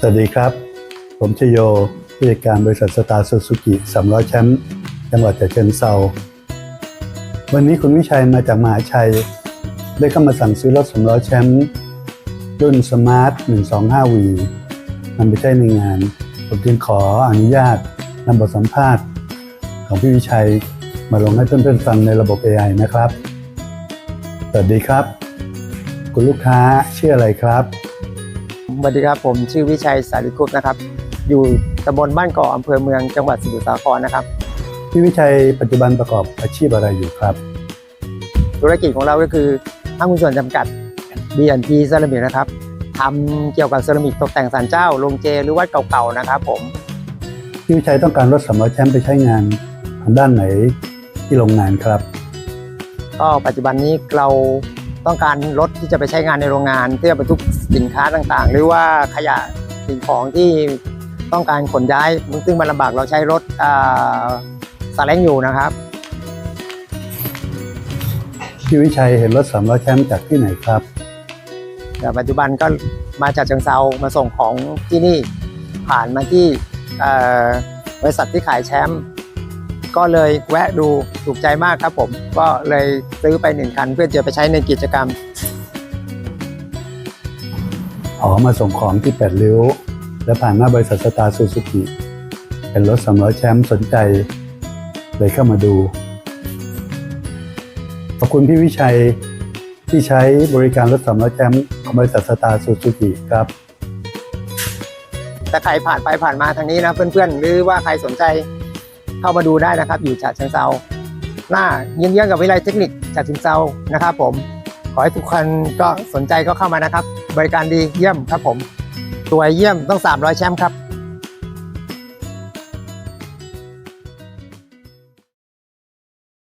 สวัสดีครับ ผมชโยผู้จัดการบริษัทสตาร์ซูซูกิ300แชมป์จังหวัดฉะเชิงเซาวันนี้คุณวิชัยมาจากมหาชัย ได้เข้ามาสั่งซื้อรถ300แชมป์รุ่นสมาร์ท 125V นำไปใช้ในงาน ผมจึงขออนุญาตนำบทสัมภาษณ์ ของพี่วิชัยมาลงให้เพื่อนๆฟังในระบบ AI นะครับ สวัสดีครับ คุณลูกค้าชื่ออะไรครับ สวัสดีครับผมชื่อวิชัยสาริกุปนะครับ อยู่ตำบลบ้านเกาะอำเภอเมืองจังหวัดสมุทรสาครนะครับพี่วิชัยปัจจุบันประกอบอาชีพอะไรอยู่ครับ ธุรกิจของเราก็คือห้างหุ้นส่วนจำกัด B&P เซรามิกนะครับทำเกี่ยวกับเซรามิกตกแต่งศาลเจ้าโรงเจหรือวัดเก่าๆนะครับ ผมพี่วิชัยต้องการรถสำล้อแชมป์ไปใช้งานทางด้านไหนที่โรงงานครับ ก็ปัจจุบันนี้เรา ต้องการรถที่จะไปใช้งานในโรงงานเพื่อบรรทุกสินค้าต่างๆ หรือว่าขยะสิ่งของที่ต้องการขนย้ายซึ่งมันลำบากเราใช้รถอ่าซาเล้งอยู่นะครับพี่วิชัยเห็นรถสำล้อแชมป์จากที่ไหนครับแต่ปัจจุบันก็มาจากเชิงเซามาส่งของที่นี่ผ่านมาที่เอ่อบริษัทที่ขายแชมป์ ก็เลยแวะดูถูกใจมากครับผม ก็เลยซื้อไปหนึ่งคันเพื่อจะไปใช้ในกิจกรรมขอมาส่งของที่แปดริ้ว และผ่านหน้าบริษัทสตาร์ซูซูกิเป็นรถสำล้อแชมป์สนใจ เลยเข้ามาดู ขอบคุณพี่วิชัยที่ใช้บริการรถสำล้อแชมป์ของบริษัทสตาร์ซูซูกิครับถ้าใครผ่านไปผ่านมาทางนี้นะเพื่อนๆ หรือว่าใครสนใจ เข้ามาดูได้นะครับ อยู่ฉะเชิงเซาหน้าเยื้องๆกับวิทยาลัยเทคนิคฉะเชิงเซานะครับ ผมขอให้ทุกคนก็สนใจก็เข้ามานะครับ บริการดีเยี่ยมครับผม ตัวเยี่ยมต้อง 300 แชมป์ครับ